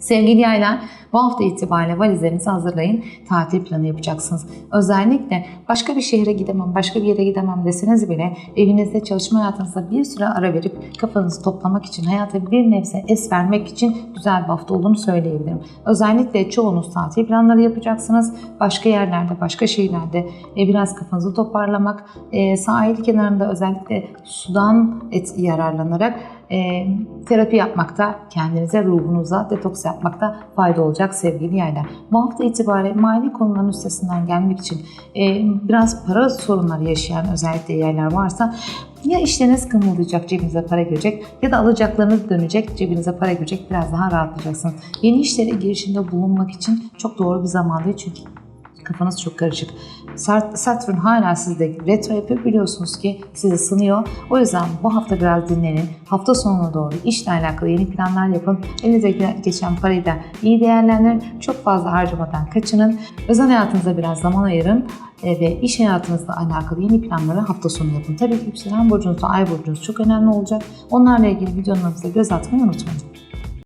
Sevgili yaylar, bu hafta itibariyle valizlerinizi hazırlayın. Tatil planı yapacaksınız. Özellikle başka bir şehre gidemem, başka bir yere gidemem deseniz bile evinizde çalışma hayatınızda bir süre ara verip kafanızı toplamak için, hayata bir nebze es vermek için güzel bir hafta olduğunu söyleyebilirim. Özellikle çoğunuz tatil planları yapacaksınız. Başka yerlerde, başka şehirlerde e, biraz kafanızı toparlamak, e, sahil kenarında özellikle sudan et yararlanarak e, terapi yapmakta, kendinize, ruhunuza detoks yapmakta fayda olacak sevgili yaylar. Bu hafta itibariyle mali konuların üstesinden gelmek için e, biraz para sorunları yaşayan özellikle yaylar varsa ya işleriniz kımıldayacak, cebinize para girecek ya da alacaklarınız dönecek, cebinize para girecek, biraz daha rahatlayacaksınız. Yeni işlere girişimde bulunmak için çok doğru bir zaman değil çünkü kafanız çok karışık. Sat- Satürn hala sizde retro yapıyor biliyorsunuz ki sizi sınıyor. O yüzden bu hafta biraz dinlenin. Hafta sonuna doğru işle alakalı yeni planlar yapın. Elinize ge- geçen parayı da iyi değerlendirin. Çok fazla harcamadan kaçının. Özel hayatınıza biraz zaman ayırın. E, ve iş hayatınızla alakalı yeni planları hafta sonu yapın. Tabii ki yükselen burcunuz ay burcunuz çok önemli olacak. Onlarla ilgili videolarımıza göz atmayı unutmayın.